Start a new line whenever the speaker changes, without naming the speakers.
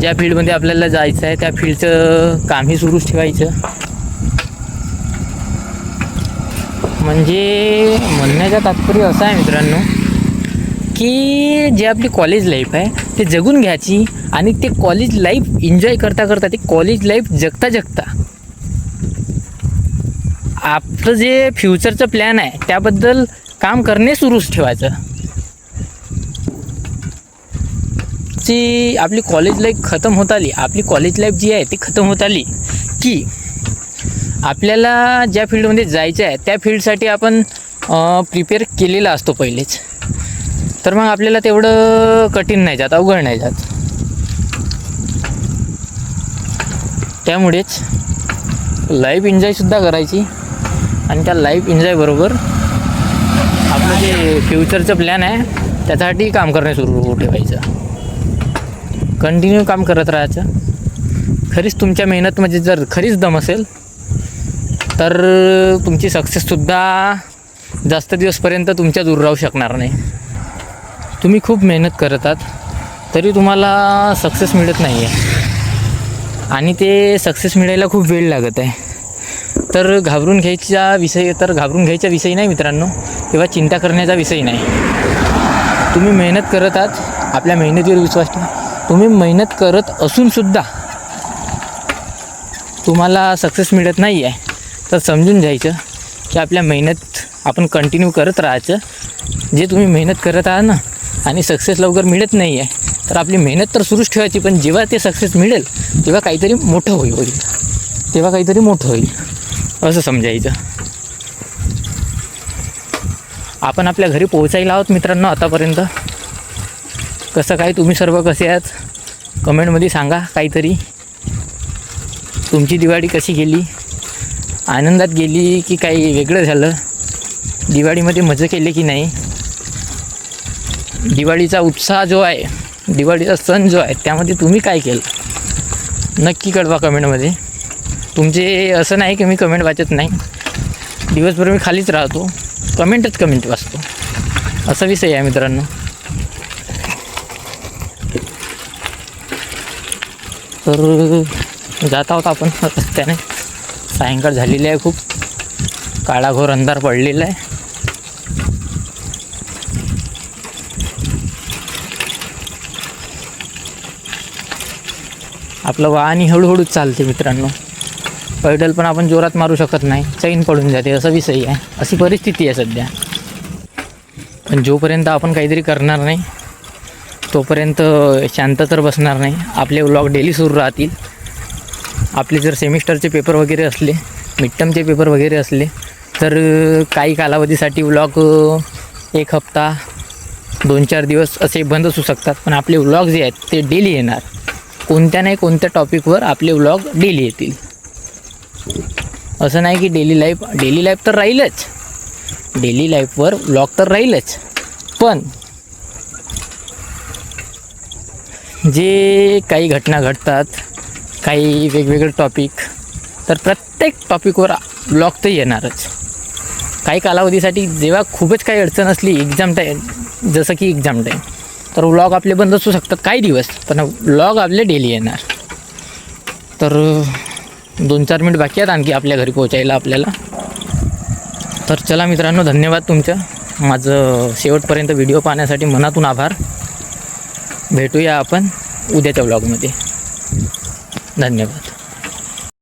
ज्या फील्डमध्ये आपल्याला जायचं आहे त्या फील्डचं कामही सुरूच ठेवायचं. म्हणजे म्हणण्याचा तात्पर्य असं आहे मित्रांनो की जे आपली कॉलेज लाईफ आहे ते जगून घ्यायची आणि ते कॉलेज लाईफ एन्जॉय करता करता ते कॉलेज लाईफ जगता जगता आपलं जे फ्युचरचं प्लॅन आहे त्याबद्दल काम करणे सुरूच ठेवायचं. आमची आपली कॉलेज लाईफ खतम होत आली. आपली कॉलेज लाईफ जी आहे ती खतम होत आली. की आपल्याला ज्या फील्डमध्ये जायचं आहे त्या फील्डसाठी आपण प्रिपेअर केलेला असतो पहिलेच. तर मग आपल्याला तेवढं कठीण नाही जात अवघड नाही जात. त्यामुळेच लाईफ एन्जॉयसुद्धा करायची आणि त्या लाईफ एन्जॉयबरोबर आपलं जे फ्युचरचं प्लॅन आहे त्याच्यासाठी काम करणे सुरू ठेवायचं. कंटिन्यू काम करत राहायचं. खरीच तुमच्या मेहनत म्हणजे जर खरीच दम असेल तर तुमची सक्सेससुद्धा जास्त दिवसपर्यंत तुमच्या दूर राहू शकणार नाही. तुम्ही खूप मेहनत करत आहात तरी तुम्हाला सक्सेस मिळत नाही आहे आणि ते सक्सेस मिळायला खूप वेळ लागत आहे. तर घाबरून घ्यायचा विषय तर घाबरून घ्यायचा विषय नाही मित्रांनो. किंवा चिंता करण्याचा विषय नाही. तुम्ही मेहनत करत आहात आपल्या मेहनतीवर विश्वास ठेवा. तुम्ही मेहनत करत असूनसुद्धा तुम्हाला सक्सेस मिळत नाही आहे तर समजून घ्यायचं की आपल्या मेहनत आपण कंटिन्यू करत राहायचं. जे तुम्ही मेहनत करत आहात ना आणि सक्सेस लवकर मिळत नाही आहे तर आपली मेहनत तर सुरूच ठेवायची पण जेव्हा ते सक्सेस मिळेल तेव्हा काहीतरी मोठं होईल होईल. तेव्हा काहीतरी मोठं होईल असं समजायचं. आपण आपल्या घरी पोहोचायला आहोत मित्रांनो आतापर्यंत. कसं काय तुम्ही सर्व कसे आहात? कमेंटमध्ये सांगा काहीतरी. तुमची दिवाळी कशी गेली? आनंदात गेली की काही वेगळं झालं? दिवाळीमध्ये मजा केली की नाही? दिवाळीचा उत्साह जो आहे दिवाळीचा सण जो आहे त्यामध्ये तुम्ही काय केलं? नक्की कळवा कमेंटमध्ये. तुमचे असं नाही की मी कमेंट वाचत नाही. दिवसभर मी खालीच राहतो. कमेंटच कमेंट वाचतो. असा विषय आहे मित्रांनो. तर जात आहोत आपण. रस्त्याने सायंकाळ झालेली आहे खूप. काळाघोर अंधार पडलेला आहे. आपलं वाहन हळूहळूच चालते मित्रांनो. पैडल पण आपण जोरात मारू शकत नाही. चैन पडून जाते असा विषय आहे. अशी परिस्थिती आहे सध्या. पण जोपर्यंत आपण काहीतरी करणार नाही तोपर्यंत शांत तर बसणार नाही. आपले व्लॉग डेली सुरू राहतील. आपले जर सेमिस्टरचे पेपर वगैरे असले मिडटर्मचे पेपर वगैरे असले तर काही कालावधीसाठी व्लॉग एक हप्ता दोन चार दिवस असे बंद असू शकतात. पण आपले व्लॉग जे आहेत ते डेली येणार. कोणत्या नाही कोणत्या टॉपिकवर आपले व्लॉग डेली येतील. असं नाही की डेली लाईफ डेली लाईफ तर राहीलच. डेली लाईफवर व्लॉग तर राहीलच. पण जे काही घटना घडतात काही वेगवेगळे टॉपिक तर प्रत्येक टॉपिकवर ब्लॉग तर येणारच. काही कालावधीसाठी जेव्हा खूपच काही अडचण असली एक्झाम टाईम जसं की एक्झाम टाईम तर व्लॉग आपले बंद असू शकतात काही दिवस पण व्लॉग आपले डेली येणार. तर दोन चार मिनिट बाकी आहेत आणखी आपल्या घरी पोहोचायला आपल्याला. तर चला मित्रांनो धन्यवाद तुमचं. माझं शेवटपर्यंत व्हिडिओ पाहण्यासाठी मनातून आभार. भेटूया आपण उद्याच्या ब्लॉगमध्ये धन्यवाद.